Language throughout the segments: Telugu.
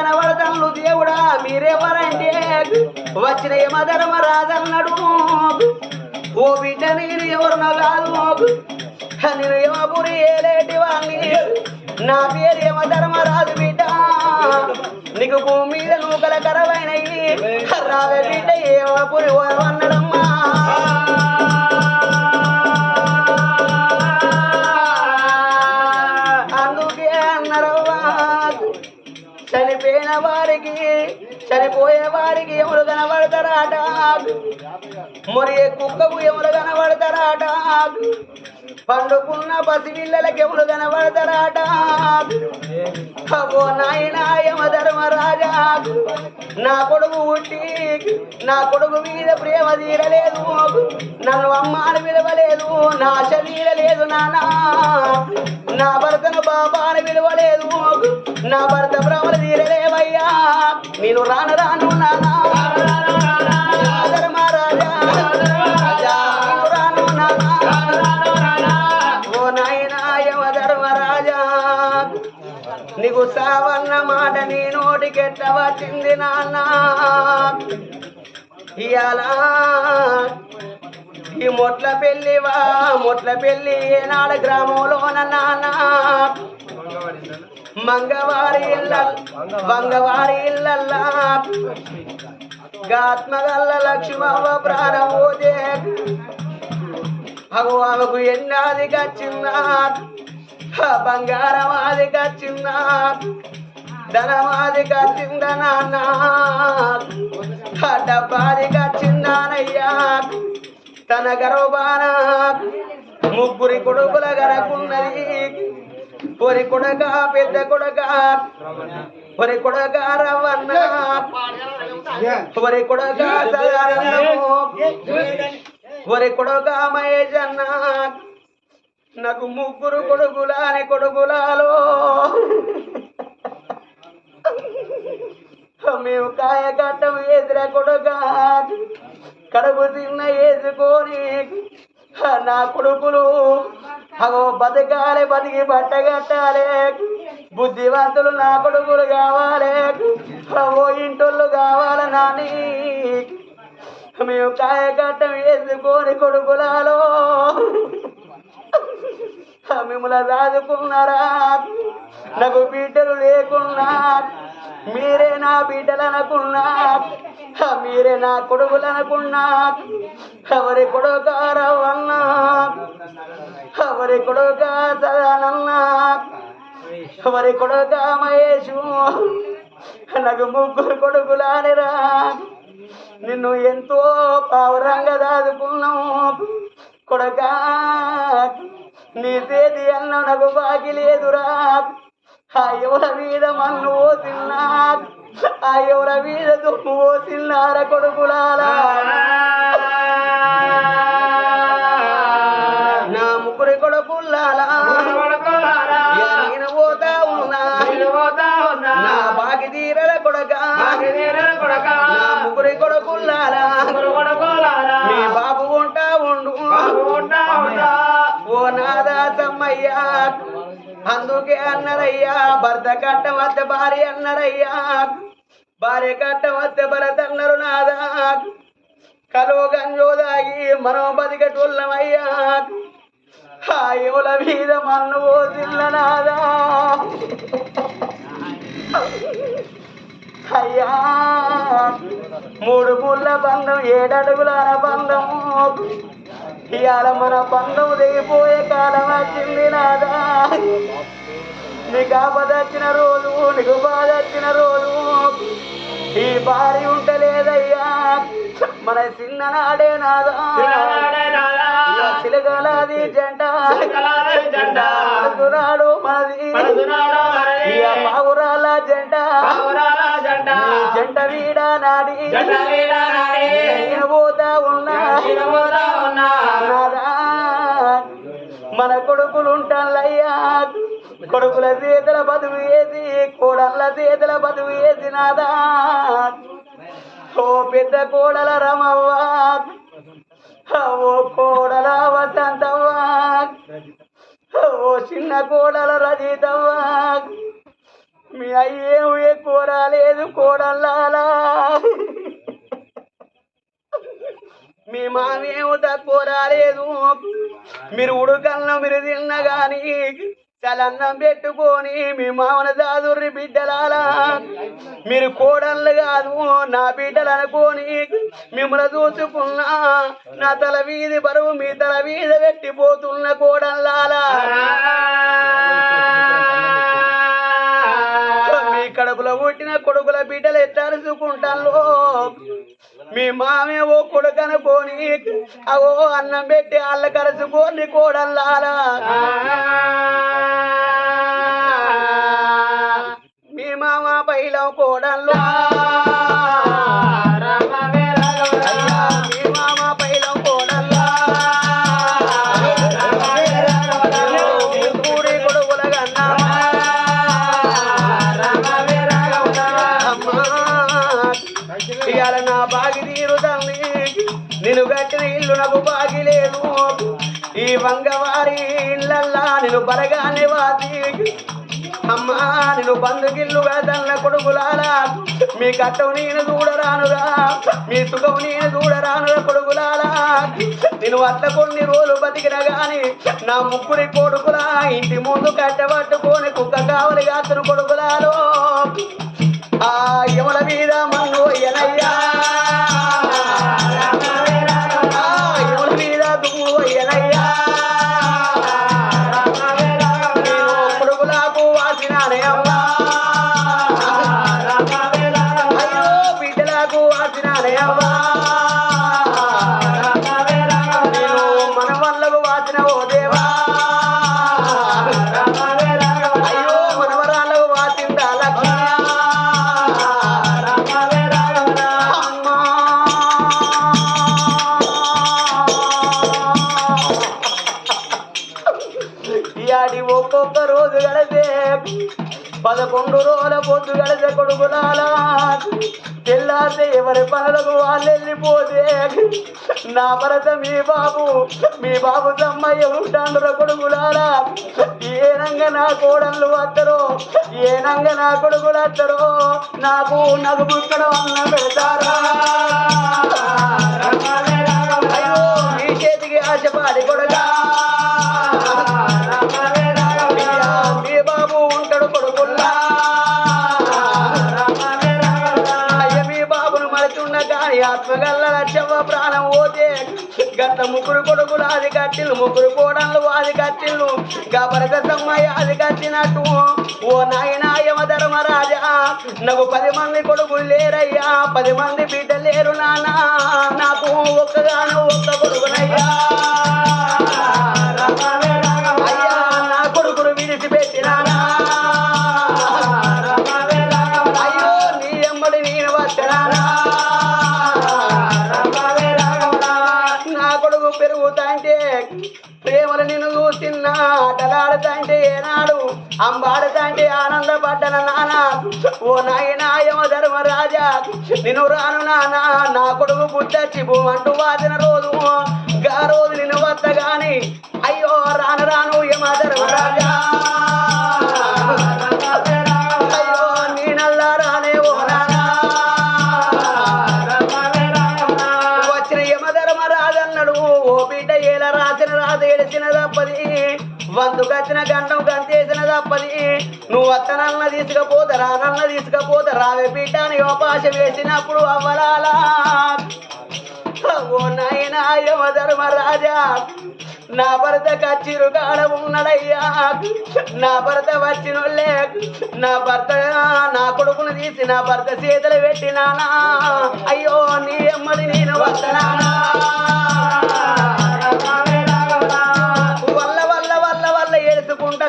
కళ్ళల్ల కనబడతల్లు దేవుడా మీరెవరంటే? వచ్చిన యమధర్మరాజన్నడు ఓ బిడ్డ నేను ఎవరునో కాదు. నేను యమపురి ఏలేటి వాళ్ళని నా పేరు యమధర్మరాజు బిడ్డ. నీకు భూమి మీద నూకల కరవైనవి రావే బిడ్డ యమపురి అన్నడం. వారికి చనిపోయే వారికి ఎవరు కనబడతారాట. మరి కుక్కకు ఎవరు కనబడతారాట. పండుకున్న పసిపిల్లలకి ఎవరు కనబడతారాట? ఓ నాయనా యమ ధర్మరాజా నా కొడుకు ఉట్టి నా కొడుకు మీద ప్రేమ తీరలేదు నన్ను అమ్మాని విలువలేదు నా ఆశ తీరలేదు నానా. నా భర్తను బాబాని విలువలేదు నా భర్త భ్రమలు తీరలేవయ్యా. నేను రాను రాను నానా. ఎట్లా వచ్చింది నాన్న? ఇయాల ఈ మొట్ల పెళ్ళివా మొట్ల పెళ్ళి ఏనాడు గ్రామంలోన నాన్న? మంగవారి ఇళ్ళ మంగవారి ఇళ్ళల్లా? గాత్మగల్ల లక్ష్మవ ప్రాణం పోతే అగో ఆమెకు ఎన్నాది కచ్చిందా బంగారం అది కచ్చిందా ధనమాది కచ్చిందా నాన్న. డబ్బాది కచ్చిందానయ్యా తన గర్వబాన ముగ్గురి కొడుకుల గరకున్నది. పొరి కొడక పెద్ద కొడక పొరి కొడక రవన్న పొరి కొడక సదానందము ఒరే కొడుక మహేష్ అన్న నాకు ముగ్గురు కొడుకులాని కొడుకులాలో మేము కాయ కట్టం వేసిరా కొడుక కడుపు తిన్న వేసుకొని నా కొడుకులు అగో బతకాలి బతికి బట్ట కట్టాలి. బుద్ధివంతులు నా కొడుకులు కావాలి. ఓ ఇంటోళ్ళు కావాలి నాని. మేము కాయ కట్టం వేసుకొని కొడుకులాలో. మిమ్మల్ని దాచుకున్నారా నాకు బిడ్డలు లేకున్నా. మీరే నా బిడ్డలు అనుకున్నా మీరే నా కొడుకులు అనుకున్నా ఎవరి కొడుకారవన్నా ఎవరి కొడుక సదానన్నా ఎవరి కొడుక మహేషు నాకు ముగ్గురు కొడుకులానిరా నిన్ను ఎంతో పావురంగా దాదుకున్నావు కొడక. నీ తేది అన్న నాకు బాకి లేదురా. ఆ ఎవర మీద మన్ను పోసిన్నా ఆ ఎవర మీద దుమ్ము పోసిన్నారా కొడుకులారా? ఓకే అన్నారయ్యా భర్త కట్ట వద్ద భార్య అన్నారయ్యా భార్య కట్ట వద్ద భరత్ అన్నారు నాదా. కలువ గంజోదాగి మనం బతికటోళ్ళమయ్యా. హాయుల మీద మన్ను పోసిల్ల నాదా. అయ్యా మూడు ముళ్ళ బంధం ఏడడుగుల బంధము ఇవాళ మన బంధం దిగిపోయే కాలం వచ్చింది నాదా. నీకు ఆపద వచ్చిన రోజు నీకు బాధ వచ్చిన రోజు. ఈ భార్య ఉంటలేదయ్యా. మన చిన్ననాడే నాదా. సిలగలది జంట మనసునాడు మనది. పావురాల జంట జంట వీడా నాడి. పోతా ఉన్నా. మన కొడుకులు ఉంటాళ్ళయ్యా కొడుకుల చేతుల బదువు ఏది కోడళ్ళ చేతుల బదువు వేసి నాదా? ఓ పెద్ద కోడల రమవ్వ ఓ కోడల వసంతవ్వ ఓ చిన్న కోడల రజితవ్వ. మీ మీ అయ్యేం ఎక్కువ రాలేదు కోడల్లాలా మీ మామేమో తక్కువ రాలేదు. మీరు ఉడకల్లో మీరు తిన్న కానీ చలన్నం పెట్టుకొని మీ మామన దాదుర్రి బిడ్డలాలా మీరు కోడళ్ళు కాదు నా బిడ్డలు అనుకోని మిమ్మల్ని చూసుకున్నా నా తల వీధి బరువు మీ తల వీధి పెట్టిపోతున్న కోడల్లాలా మీ కడుపులో పుట్టిన కొడుకుల బిడ్డలు ఎత్తరుచుకుంటాను మీ మామే ఓ కొడుకు అవో అన్నం పెట్టి అల్ల కలుసుకోని కోడల్లారా మీ మామ పైలో కోడల్లా ఈ ఇళ్ళల్లా నేను బలగానే వాసి అమ్మా నేను బంధుకిల్లు కదన్న కొడుకులాలా మీ కట్టవు నేను చూడరానురా. మీ సుఖం నేను చూడరానురా కొడుకులారా. నేను అట్ల కొన్ని రోజులు బతికిన గాని నా ముగ్గురి కొడుకులా ఇంటి ముందు కట్టబట్టుకొని కుక్క కావలి కాతును కొడుకులాలో. ఆ యముల మీద మన్ను ఎనయ్యా పదకొండు రోజుల పొద్దు గడితే కొడుకులాలా తెల్లారితే ఎవరి పనులకు వాళ్ళు వెళ్ళిపోతే? నా భరత మీ బాబు మీ బాబు తమ్మయ్య ఉంటాండ్ర కొడుకులారా ఏనంగా నా కోడళ్ళు వద్దరో ఏనంగా నా కొడుకులు వద్దరో నాకు నగు ఇక్కడ అన్న పెడతారా? అయ్యో మీ చేతికి ఆశపాడి కొడగా కానీ ఆత్మగల్ల ప్రాణం పోతే గత ముగ్గురు కొడుకులు అది కట్టిల్లు ముగ్గురు కోడళ్ళు అది కట్టిల్లు గబరక సమ్మయ్య అది కట్టినట్టు ఓ నాయనాయమ ధర్మరాజా నాకు పది మంది కొడుకులు లేరయ్యా పది మంది బిడ్డ లేరు నానా నాకు ఒక్కగాను ఒక్క కొడుకునయ్యా పెరుగుతాంటే ప్రేమలు నిన్ను చూసిన ఆటలాడుతాంటే ఏనాడు అంబాడుతాంటే ఆనందపడ్డన నాన్న ఓ నాయనాయమ ధర్మరాజా నిన్ను రాను నాన్న నా కొడుకు పుట్టచ్చి అంటూ వాదిన రోజు గా రోజు నిన్ను వద్ద గాని అయ్యో రాను రాను యమ ధర్మరాజా. వందుకొచ్చిన గండం గంతేసిన తప్పది. నువ్వు అత్తనన్న తీసుకపోతరా నన్న తీసుకపోతా రావే బిడ్డ అని యోపాశ వేసినప్పుడు అవ్వరాలా ఓ నాయనా యమధర్మరాజా నా భర్త కచ్చిరు కాడ ఉన్నాడయ్యా నా భర్త వచ్చినోళ్ళే నా భర్త నా కొడుకును తీసి నా భర్త చేతులు పెట్టినానా అయ్యో నీ అమ్మని నేను వస్తనానా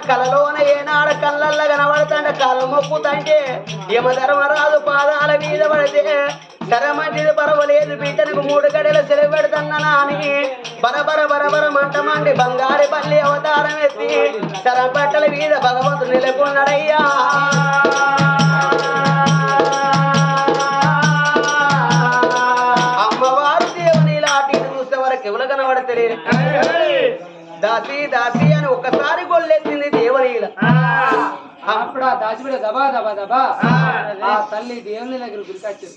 కలలోన ఏనాడ కళ్ళల్ల కనబడుతుంటే కళ్ళు మొక్కుతంటే యమధర్మరాజు పాదాల మీద పడితే సరమంటిది పర్వలేదు బిడ్డనికి మూడు గడల సెలవు పెడుతున్నా అని బరబర బరబర మంట మండి బంగారు పల్లి అవతారం ఎత్తి సరం బట్టల మీద భగవంతుడు నెలకొన్నాడయ్యా అమ్మవారు దేవుని లాంటి చూసే వరకు ఎవరు కనబడతలేదు దాసి దాసి అని ఒక్కసారి గొల్లెత్తింది. అప్పుడు ఆ దాచిపెట్టే దబా దబా దబా. ఆ తల్లి దేవుని దగ్గర గురికొచ్చింది.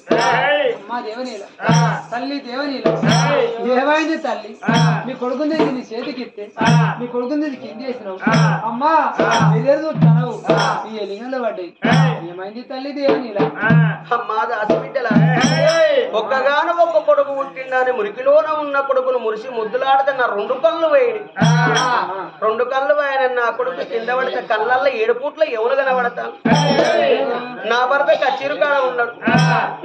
అమ్మా దేవనీల తల్లి దేవనీల ఏమైంది తల్లి? మీ కొడుకుంది నీ చేతికి ఇస్తే మీ కొడుకుంది కింద వేసినావు అమ్మా ఎదురు చూస్తున్నావు ఈ ఎలిగంలో పడ్డాయి. ఏమైంది తల్లి దేవనీల అమ్మా దాసి బిడ్డల ఒక్కగాను ఒక్క కొడుకు పుట్టిండని మురికిలోన ఉన్న కొడుకును మురిసి ముద్దులాడితే నా రెండు కళ్ళు వేయడి రెండు కళ్ళు వేయని నా కొడుకు కింద పడితే కళ్ళల్లో ఏడు పూట్ల ఎవరు కనబడతాను నా భర్త కచ్చిరు కాడ ఉన్నాడు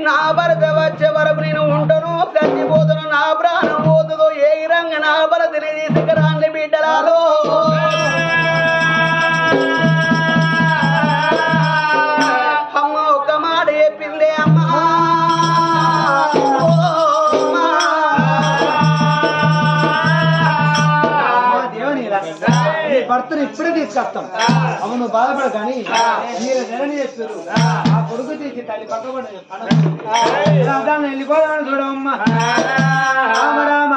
నా భర్త వచ్చే వరకు నేను ఉంటాను చచ్చిపోతాను నా ప్రాణం పోతుందో ఏ రంగ నా భరతని తీసుకురాండి బిడ్డలాలో. తీసుకొస్తాం అవును బాధపడ కానీ మీరు జనని చెప్పారు ఆ. కొడుకు తీసి తల్లి పక్కబడి వెళ్ళిపోదామని చూడమ్మా రామ రామ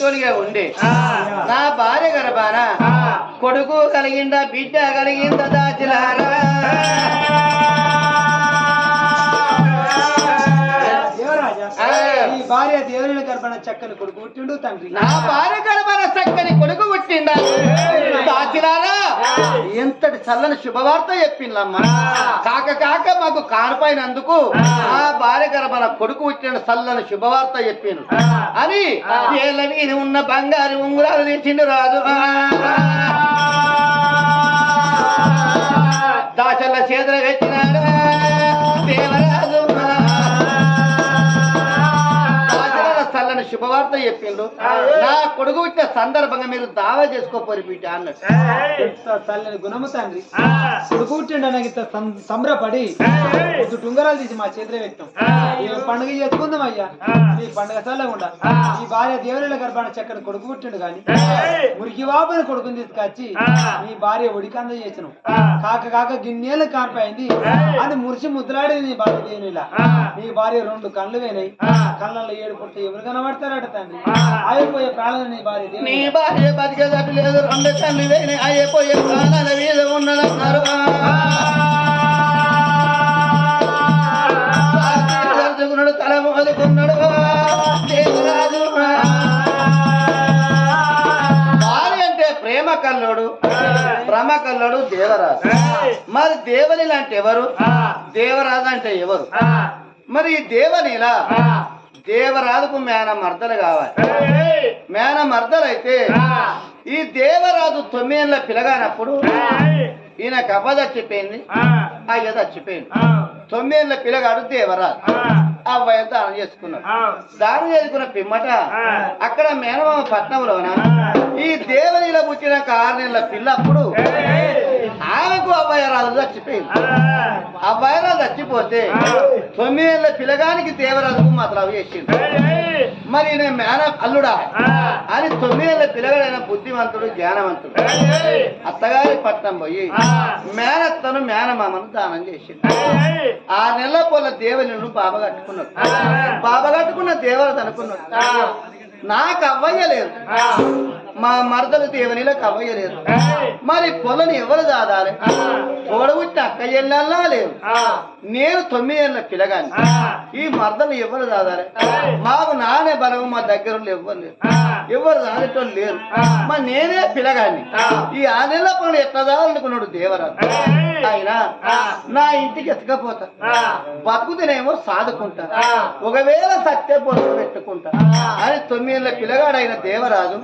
కూర్చొనిగా ఉండే. నా భార్య గర్భాన కొడుకు కలిగిందా బిడ్డ కలిగిందా దాచిలారా భార్య దేవుని గర్భణ చక్కని కొడుకు పుట్టిండు తండ్రి. నా భార్య గడపన చక్కని కొడుకు పుట్టిండా? దాచిలారా ఎంతటి చల్లని శుభవార్త చెప్పిందమ్మా. కాక కాక మాకు కానపైనందుకు ఆ. భార్య గర్భన కొడుకు పుట్టిన చల్లని శుభవార్త చెప్పిండు. అని ఏళ్ళ మీద ఉన్న బంగారు ఉంగురాలు తీసిండు రాదు దాచల్ల చేతులు పెట్టినాడు చల్లని శుభవార్త చెప్పిండు. నా కొడుకు పుట్టిన సందర్భంగా మీరు దావా చేసుకోపోరు బిడ్డ అన్నట్టు. ఎంత చల్లని గుణము తండ్రి. కొడుకు పుట్టిండు అనగా ఇంత సంబరపడి పొద్దు టుంగరాలు తీసి మా చేతిలో పెట్టాం. ఈ పండుగ చేసుకుందాం అయ్యా. ఈ పండుగ చల్లకుండా ఈ భార్య దేవుని గర్భాన చక్కని కొడుకు పుట్టిండు కానీ మురికి వాపని కొడుకుని తీసుకొచ్చి నీ భార్య ఉడికంద చేసినావు కాక కాక గిన్నెలు కారిపోయింది అది మురిసి ముద్దులాడేది నీ భార్య దేవునిలా. నీ భార్య రెండు కళ్ళు వేనాయి. కళ్ళల్లో ఏడు పుట్ట ఎవరు కనబడతారట తండ్రి. అయిపోయే ప్రాణం నీ భార్య నీ దేవుని భార్య బతికేదట్టు లేదు రెండు కళ్ళు వేని అయిపోయే ప్రాణాల మీద ఉన్నదన్నారు. దర్శకున్నాడు తల మోదుకున్నాడు దేవరాజు. భార్య అంటే ప్రేమ కల్లోడు భ్రమ కల్లోడు దేవరాజు. మరి దేవనిల అంటే ఎవరు? దేవరాజు అంటే ఎవరు? మరి ఈ దేవనిలా దేవరాజుకు మేన మర్దలు కావాలి. మేన మర్దలైతే ఈ దేవరాజు తొమ్మిదేళ్ళ పిలగానప్పుడు ఈయన కవ్వ చచ్చిపోయింది అయ్య చచ్చిపోయింది. తొమ్మిదేళ్ళ పిల్లగాడు దేవరాజు. అవ్వయ్య దానం చేసుకున్నాడు. దానం చేసుకున్న పిమ్మట అక్కడ మేనమామ పట్నంలోన ఈ దేవనిలో పుట్టిన ఆరు నెలల పిల్లప్పుడు ఆమెకు అవ్వయ్య రాజు చచ్చిపోయింది. అబ్బాయి రాజు చచ్చిపోతే తొమ్మిదేళ్ళ పిల్లగానికి దేవరాజుకు మాత్రం చేసిండు మరి నేను మేన అల్లుడా? అని తొమ్మిదేళ్ళ పిల్లగాడైన బుద్ధిమంతుడు జ్ఞానవంతుడు. అత్తగారి పట్నం పోయి మేనత్తను మేనమామను దానం చేసిండు. ఆ నెల పొల దేవుని బాబ కట్టుకున్నాడు. బాబ కట్టుకున్న దేవరత అనుకున్నాడు నాకు అవ్వయ్యలేదు. మా మరదలు దేవనిలకు అవ్వయ్యలేదు మరి పొలని ఎవరు దాదాలి? ఓడబుట్టి అక్క ఎల్లల్లా లేవు. నేను తొమ్మిది ఏళ్ళ పిల్లగాని. ఈ మర్దలు ఎవరు దాదాలి? మాకు నానే బలం మా దగ్గర ఎవ్వరు లేరు. ఎవరు దానేటోళ్ళు లేరు. మరి నేనే పిల్లగాన్ని. ఈ ఆనేళ్ళ పనులు ఎట్లా దాదనుకున్నాడు దేవరాజు? అయినా నా ఇంటికి ఎత్తకపోతా. బతుకుతేనేమో సాదుకుంటా. ఒకవేళ సత్య పొలం పెట్టుకుంటా అని తొమ్మిదేళ్ళ పిల్లగాడైన దేవరాజు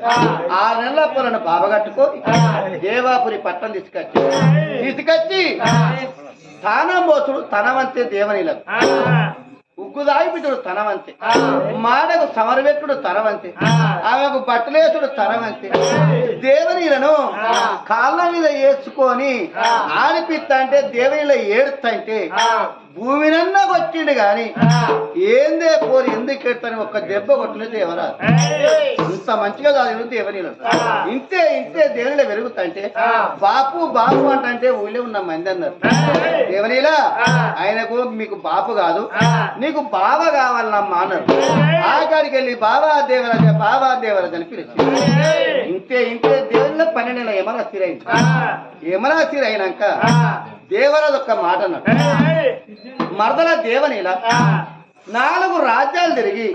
ఆరు నెలల పొలను బాబగట్టుకొని దేవాపురి పట్టం తీసుకొచ్చి తీసుకొచ్చి స్థానం పోతుడు తనవంతే దేవనిలకు ఉగ్గు దాగిపితుడు తనవంతే. మాడకు సమరబెట్టుడు తనవంతే. ఆమెకు బట్టలేసుడు తనవంతే. దేవనీలను కాళ్ళ మీద వేసుకొని ఆడిపిస్తా అంటే దేవనీల ఏడుస్తంటే భూమినన్నా కొట్టిండు గాని ఏందే పోరు ఎందుకు ఎడతాని ఒక్క దెబ్బ కొట్టిన దేవరా ఇంత మంచిగా చదివిన దేవనీలు ఇంతే ఇంతే దేవునిలో వెలుగుతాంటే బాపు బాపు అంటే ఊళ్ళో ఉన్న మంది అన్నారు. దేవనీలా ఆయనకు మీకు బాపు కాదు. నీకు బావ కావాలమ్మా అన్నారు. ఆకాడికి వెళ్ళి బాబా దేవరాజ బాబా దేవరాజ అని పిలిచి ఇంతే ఇంతే దేవుళ్ళ పన్నెండు నెల యమరా స్థిరైంది యమరా స్థిరైనాక దేవరాజు ఒక్క మాట అన్నాడు. మరదల దేవనీల నాలుగు రాజ్యాలు తిరిగి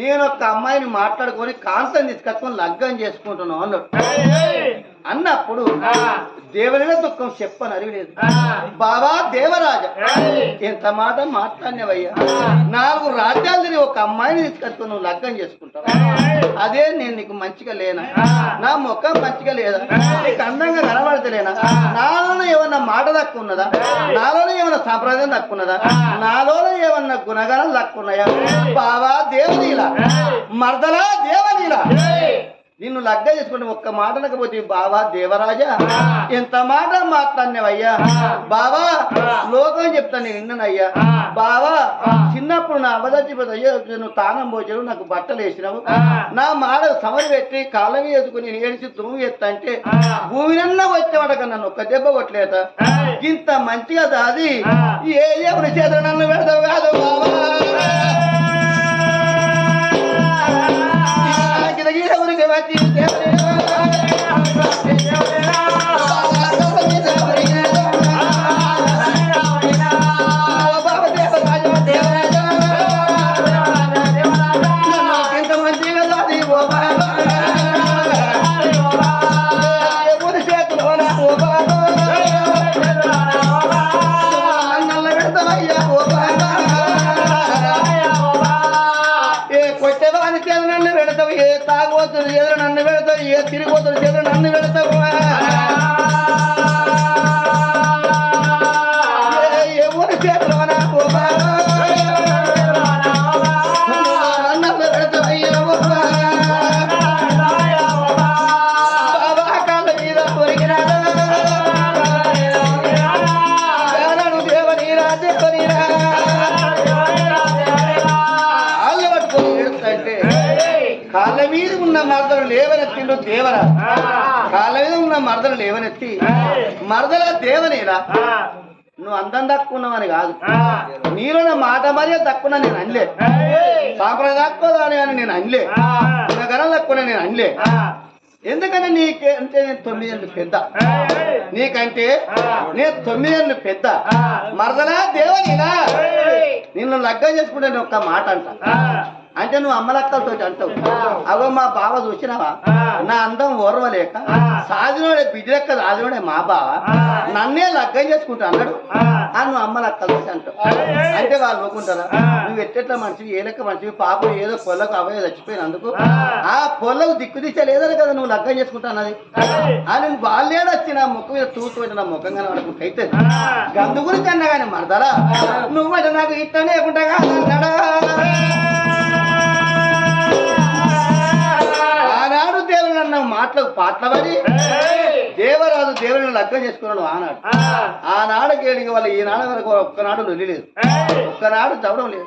నేను ఒక అమ్మాయిని మాట్లాడుకొని కాంతం తీసుకొచ్చుకొని లగ్గం చేసుకుంటున్నాను అన్నాడు. అన్నప్పుడు దేవనిల దుఃఖం చెప్పని అరిగలేదు బాబా దేవరాజ. ఎంత మాట మాట్లాడినవయ్యా. నాలుగు రాజ్యాలు తిరిగి ఒక అమ్మాయిని తీసుకొచ్చుకొని నువ్వు లగ్గం చేసుకుంటావు? అదే నేను నీకు మంచిగా లేనా? నా ముఖం మంచిగా లేదా? నీకు అందంగా కనబడతలేనా? నాలోనే ఏమన్నా మాట తక్కువ ఉన్నదా నాలోనే ఏమన్నా సంప్రదాయం తక్కువ ఉన్నదా నాలోనే ఏమన్నా గుణగణం తక్కువ ఉన్నాయా బావా దేవనీల మరదలా దేవనీల నిన్ను లగ్గ చేసుకుంటే ఒక్క మాట అనకపోతే బావా దేవరాజా ఎంత మాట మాట్లాడినవయ్యా. బావా లోకం చెప్తాను నేను విన్నానయ్యా. బావా చిన్నప్పుడు నా అయ్యో నువ్వు తానం పోచావు నాకు బట్టలు వేసినావు. నా మాడ సమరి పెట్టి మీద వేసుకుని నేను ఏడిచి తుమ్ము ఎత్తా అంటే భూమినన్నా వచ్చేవాడక నన్ను ఒక్క దెబ్బ కొట్టలేత. ఇంత మంచిగా దాది. ఏ ఎవరి చేత నన్ను పెడతావు కాదు బావా గిరగిరవురికి వచ్చి ఏ కొట్టేవాని చేత నన్ను పెడతావు ఏ తాగబోతున్న ఎదురు నన్ను పెడతావు ఏ తిరిగిపోతున్న చేత నన్ను పెడతావు లేవనెత్తిండు దేవర? కాళ్ళ మీద ఉన్న మరదలు లేవనెత్తి మరదల దేవనేరా? నువ్వు అందం దక్కున్నావని కాదు. నీలో నా మాట మర్యాద దక్కున్నా నేను అనలే. సాంప్రదాయ దక్కుదని అని నేను అనలే. గణం దక్కున్నా నేను అనలే. ఎందుకంటే నీకే అంటే నేను తొమ్మిది ఏళ్ళు పెద్ద నీకంటే నేను తొమ్మిది ఏళ్ళు పెద్ద మరదలా దేవనేనా? నిన్ను లగ్గం చేసుకుంటే ఒక్క మాట అంట. అంటే నువ్వు అమ్మలక్కలతో అంటావు. అగో మా బావ చూసినావా? నా అందం ఓర్వలేక సాధినోడే బిడ్డలెక్క సాధినోడే మా బావ నన్నే లగ్గం చేసుకుంటా అన్నాడు. ఆ. నువ్వు అమ్మలక్కలతో అంటావు. అంటే వాళ్ళు ఊరుకుంటారా? నువ్వు ఎట్టెట్లా మనిషివి ఏ లెక్క మనిషివి? పాపం ఏదో పొల్లకు అవే చచ్చిపోయినందుకు ఆ. పొల్లకు దిక్కు దిశ లేదని కదా నువ్వు లగ్గం చేసుకుంటా అన్నది అని వాళ్ళేడు వచ్చి నా ముఖం మీద పెట్టి నా ముఖం కనబడకుండా అయితే. గందు గురించి అన్నా కానీ మరదలా? నువ్వంటే నాకు ఇట్లా లేకుండా మాటలకు పాటలవని? దేవరాజు దేవుని అర్థం చేసుకున్నాడు ఆనాడు. ఆనాడు కేడికి వాళ్ళు ఈనాడు వరకు ఒక్కనాడు నొల్లిలేదు. ఒక్కనాడు చవడం లేదు.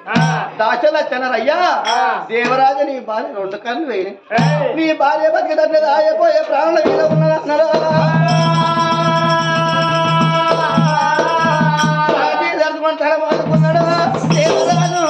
దాచల చనరయ్యా దేవరాజు నీ భార్య రెండు కన్ను వేయని నీ భార్య బతికదట్లేదు ఆయపోయే ప్రాణుల మీద ఉన్నాడు అనుకున్నాడు దేవరాజు